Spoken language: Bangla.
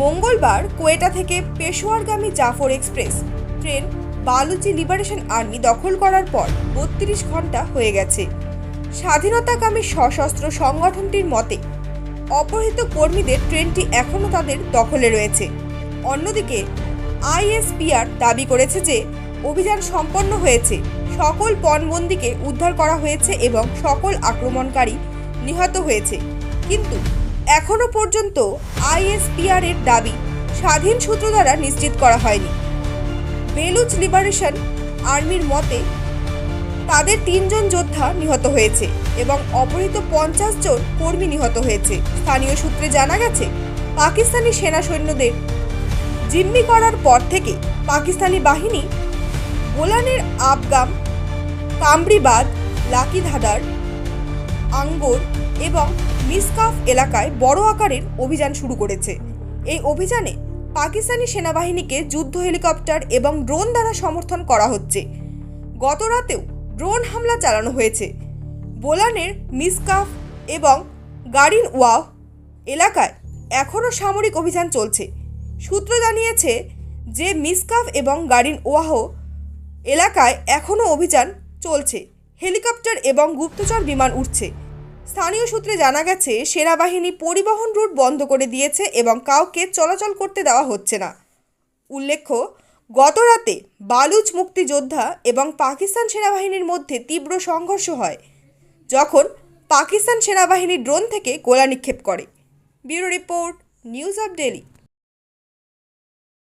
মঙ্গলবার কোয়েটা থেকে পেশোয়ারগামী Jafar express train Baluchi liberation army দখল করার পর বত্রিশ ঘণ্টা হয়ে গেছে। স্বাধীনতাকামী সশস্ত্র সংগঠনটির মতে, অপহৃত কর্মীদের ট্রেনটি এখনও তাদের দখলে রয়েছে। অন্যদিকে, আইএসপিআর দাবি করেছে যে, অভিযান সম্পন্ন হয়েছে। সকল পণবন্দিকে উদ্ধার করা হয়েছে এবং সকল আক্রমণকারী নিহত হয়েছে। কিন্তু এখনও পর্যন্ত আইএসপিআর এর দাবি স্বাধীন সূত্র দ্বারা নিশ্চিত করা হয়নি। বেলুচ লিবারেশন আর্মির মতে তাদের তিনজন যোদ্ধা নিহত হয়েছে এবং অপহৃত পঞ্চাশ জন কর্মী নিহত হয়েছে। স্থানীয় সূত্রে জানা গেছে, পাকিস্তানি সেনা সৈন্যদের জিম্মি করার পর থেকে পাকিস্তানি বাহিনী গোলানের আবগাম কামরিবাদ লাকিধাদার আঙ্গোর এবং মিসকাফ এলাকায় বড় আকারের অভিযান শুরু করেছে। এই অভিযানে পাকিস্তানি সেনাবাহিনীকে যুদ্ধ হেলিকপ্টার এবং ড্রোন দ্বারা সমর্থন করা হচ্ছে। গত রাতেও ড্রোন হামলা চালানো হয়েছে। বোলানের মিসকাফ এবং গারিন ওয়াহ এলাকায় এখনও সামরিক অভিযান চলছে। সূত্র জানিয়েছে যে মিসকাফ এবং গারিন ওয়াহ এলাকায় এখনও অভিযান চলছে। হেলিকপ্টার এবং গুপ্তচর বিমান উঠছে স্থানীয় সূত্রে জানা গেছে, সেনাবাহিনী পরিবহন রুট বন্ধ করে দিয়েছে এবং কাউকে চলাচল করতে দেওয়া হচ্ছে না। উল্লেখ্য, গত রাতে বালুচ মুক্তিযোদ্ধা এবং পাকিস্তান সেনাবাহিনীর মধ্যে তীব্র সংঘর্ষ হয়, যখন পাকিস্তান সেনাবাহিনী ড্রোন থেকে গোলা নিক্ষেপ করে। Bureau report, news of daily